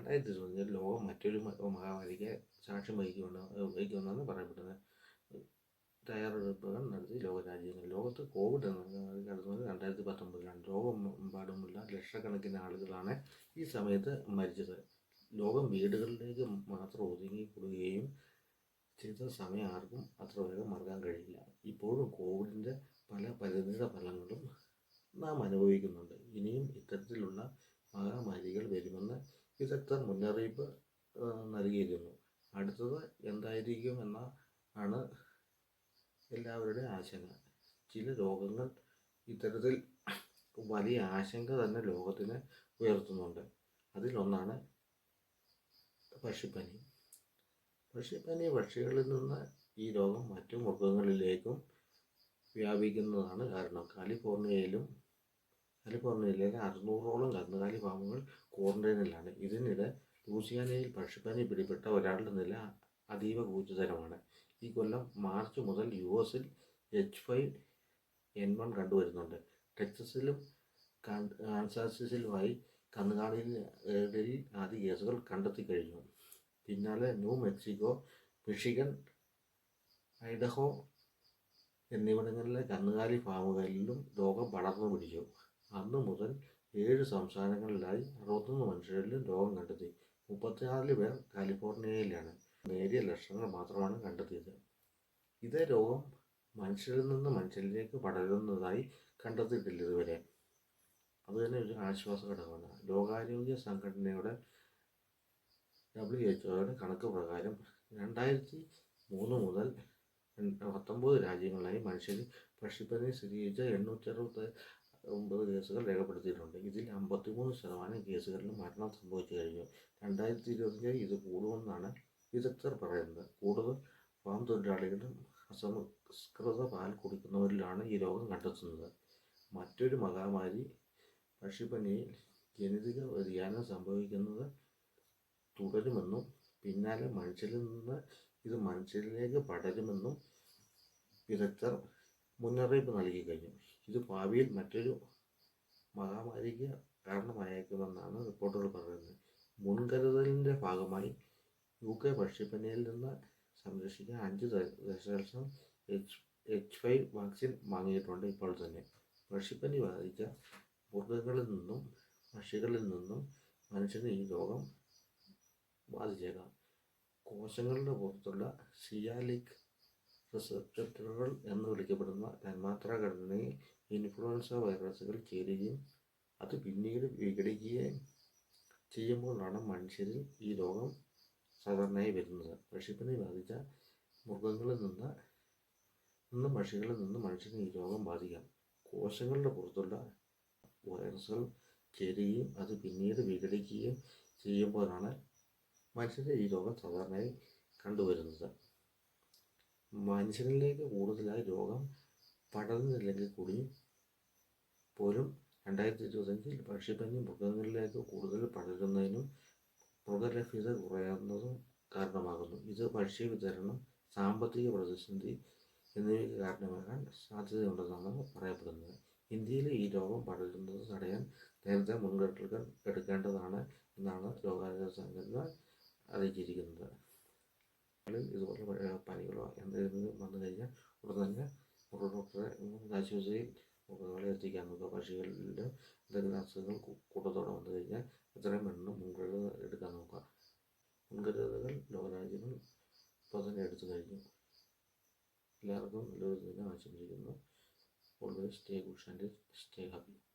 രണ്ടായിരത്തി ഇരുപതിൽ ലോകം മറ്റൊരു മഹാമാരിക്ക് സാക്ഷ്യം വഹിക്കുമെന്ന് വഹിക്കുമെന്നാണ് പറയപ്പെടുന്നത് തയ്യാറെടുപ്പുകൾ നടത്തി ലോകരാജ്യങ്ങൾ. ലോകത്ത് കോവിഡ് കടന്നത് രണ്ടായിരത്തി പത്തൊമ്പതിലാണ് ലോകമെമ്പാടുമുള്ള ലക്ഷക്കണക്കിന് ആളുകളാണ് ഈ സമയത്ത് മരിച്ചത്. ലോകം വീടുകളിലേക്ക് മാത്രം ഒതുങ്ങിക്കൂടുകയും ചെയ്ത സമയം ആർക്കും അത്ര വേഗം മറക്കാൻ കഴിയില്ല. ഇപ്പോഴും കോവിഡിന്റെ പല പരിണിത ഫലങ്ങളും നാം അനുഭവിക്കുന്നുണ്ട്. ഇനിയും ഇത്തരത്തിലുള്ള മഹാമാരികൾ വരുമെന്ന് വിദഗ്ധർ മുന്നറിയിപ്പ് നൽകിയിരുന്നു അടുത്തത് എന്തായിരിക്കും എന്ന ആണ് എല്ലാവരുടെയും ആശങ്ക. ചില രോഗങ്ങൾ ഇത്തരത്തിൽ വലിയ ആശങ്ക തന്നെ ലോകത്തിന് ഉയർത്തുന്നുണ്ട്. അതിലൊന്നാണ് പക്ഷിപ്പനി. പക്ഷിപ്പനി പക്ഷികളിൽ നിന്ന് ഈ രോഗം മറ്റു മൃഗങ്ങളിലേക്കും വ്യാപിക്കുന്നതാണ് കാരണം. കാലിഫോർണിയയിലും കാലിഫോർണിയയിലെ അറുന്നൂറോളം കന്നുകാലി ഫാമുകൾ ക്വാറന്റൈനിലാണ്. ഇതിനിടെ ലൂസിയാനയിൽ പക്ഷിപ്പനി പിടിപെട്ട ഒരാളുടെ നില അതീവ ഗുരുതരമാണ് ഈ കൊല്ലം മാർച്ച് മുതൽ യു എസിൽ എച്ച് ഫൈവ് എൻ വൺ കണ്ടുവരുന്നുണ്ട്. ടെക്സസിലും കാൻ- കാൻസാസിലുമായി കന്നുകാലികളിൽ ആദ്യ കേസുകൾ കണ്ടെത്തി കഴിഞ്ഞു. പിന്നാലെ ന്യൂ മെക്സിക്കോ മിഷിഗൺ ഐഡഹോ എന്നിവിടങ്ങളിലെ കന്നുകാലി ഫാമുകളിലും രോഗം പടർന്നു പിടിച്ചു. അന്നു മുതൽ ഏഴ് സംസ്ഥാനങ്ങളിലായി അറുപത്തൊന്ന് മനുഷ്യരിലും രോഗം കണ്ടെത്തി. മുപ്പത്തിനാല് പേർ കാലിഫോർണിയയിലാണ്. നേരിയ ലക്ഷണങ്ങൾ മാത്രമാണ് കണ്ടെത്തിയത്. ഇതേ രോഗം മനുഷ്യരിൽ നിന്ന് മനുഷ്യരിലേക്ക് പടരുന്നതായി കണ്ടെത്തിയിട്ടില്ല ഇതുവരെ. അത് തന്നെ ഒരു ആശ്വാസ ഘടകമാണ്. ലോകാരോഗ്യ സംഘടനയുടെ ഡബ്ല്യു എച്ച് ഒയുടെ കണക്ക് പ്രകാരം രണ്ടായിരത്തി മൂന്ന് മുതൽ പത്തൊമ്പത് രാജ്യങ്ങളിലായി മനുഷ്യരിൽ പക്ഷിപ്പനി സ്ഥിരീകരിച്ച എണ്ണൂറ്റി അറുപത്തി ഒമ്പത് കേസുകൾ രേഖപ്പെടുത്തിയിട്ടുണ്ട്. ഇതിൽ അമ്പത്തിമൂന്ന് ശതമാനം കേസുകളിലും മരണം സംഭവിച്ചു കഴിഞ്ഞു. രണ്ടായിരത്തി ഇരുപത്തിയഞ്ച് ഇത് കൂടുമെന്നാണ് വിദഗ്ധർ പറയുന്നത്. കൂടുതൽ ഫാം തൊഴിലാളികളും അസംസ്കൃത പാൽ കുടിക്കുന്നവരിലാണ് ഈ രോഗം കണ്ടെത്തുന്നത്. മറ്റൊരു മഹാമാരി പക്ഷിപ്പനിയിൽ ജനിതക വ്യതിയാനം സംഭവിക്കുന്നത് തുടരുമെന്നും പിന്നാലെ മനുഷ്യരിൽ നിന്ന് ഇത് മനുഷ്യരിലേക്ക് പടരുമെന്നും വിദഗ്ധർ മുന്നറിയിപ്പ് നൽകി കഴിഞ്ഞു. ഇത് ഭാവിയിൽ മറ്റൊരു മഹാമാരിക്ക് കാരണമായേക്കുമെന്നാണ് റിപ്പോർട്ടുകൾ പറയുന്നത്. മുൻകരുതലിന്റെ ഭാഗമായി യു കെ പക്ഷിപ്പനിയിൽ നിന്ന് സംരക്ഷിക്കാൻ അഞ്ച് ദശലക്ഷം എച്ച് എച്ച് ഫൈവ് വാക്സിൻ വാങ്ങിയിട്ടുണ്ട് ഇപ്പോൾ തന്നെ. പക്ഷിപ്പനി ബാധിച്ച മൃഗങ്ങളിൽ നിന്നും പക്ഷികളിൽ നിന്നും മനുഷ്യന് ഈ രോഗം ബാധിച്ചേക്കാം. കോശങ്ങളുടെ പുറത്തുള്ള സിയാലിക് റിസപ്റ്ററുകൾ എന്ന് വിളിക്കപ്പെടുന്ന തന്മാത്രാ ഘടനയിൽ ഇൻഫ്ലുവൻസ വൈറസുകൾ ചേരുകയും അത് പിന്നീട് വിഘടിക്കുകയും ചെയ്യുമ്പോഴാണ് മനുഷ്യരിൽ ഈ രോഗം സാധാരണയായി വരുന്നത്. പക്ഷിപ്പനി ബാധിച്ച മൃഗങ്ങളിൽ നിന്ന് നിന്ന് പക്ഷികളിൽ നിന്ന് മനുഷ്യന് ഈ രോഗം ബാധിക്കാം. കോശങ്ങളുടെ പുറത്തുള്ള വൈറസുകൾ ചേരുകയും അത് പിന്നീട് വിഘടിക്കുകയും ചെയ്യുമ്പോഴാണ് മനുഷ്യന് ഈ രോഗം സാധാരണയായി കണ്ടുവരുന്നത്. മനുഷ്യരിലേക്ക് കൂടുതലായി രോഗം പടർന്നില്ലെങ്കിൽ കൂടി പോലും രണ്ടായിരത്തി ഇരുപത്തഞ്ചിൽ പക്ഷിപ്പനി മൃഗങ്ങളിലേക്ക് കൂടുതൽ പടരുന്നതിനും മൃഗലഭ്യത കുറയുന്നതും കാരണമാകുന്നു. ഇത് ഭക്ഷ്യ വിതരണം സാമ്പത്തിക പ്രതിസന്ധി എന്നിവയ്ക്ക് കാരണമാകാൻ സാധ്യതയുണ്ടെന്നാണ് പറയപ്പെടുന്നത്. ഇന്ത്യയിൽ ഈ രോഗം പടരുന്നത് തടയാൻ നേരത്തെ മുൻകരുതലുകൾ എടുക്കേണ്ടതാണ് എന്നാണ് ലോകാരോഗ്യ സംഘടന അറിയിച്ചിരിക്കുന്നത്. ഇതുപോലെ പനികളോ എന്തെങ്കിലും വന്നു കഴിഞ്ഞാൽ ഉടൻ തന്നെ ഡോക്ടറെ ആശുപത്രിയിൽ മൃഗങ്ങളെ എത്തിക്കാൻ നോക്കുക. എന്തെങ്കിലും അസുഖങ്ങൾ കൂട്ടത്തോടെ വന്നു കഴിഞ്ഞാൽ എത്രയും പെട്ടെന്ന് മുൻകരുതൽ എടുക്കാൻ നോക്കുക. മുൻകരുതലുകൾ ലോകരാജ്യങ്ങൾ ഇപ്പോൾ തന്നെ എടുത്തു കഴിഞ്ഞു. എല്ലാവർക്കും നല്ലൊരു ദിനം ആശംസിക്കുന്നു always stay good and stay happy.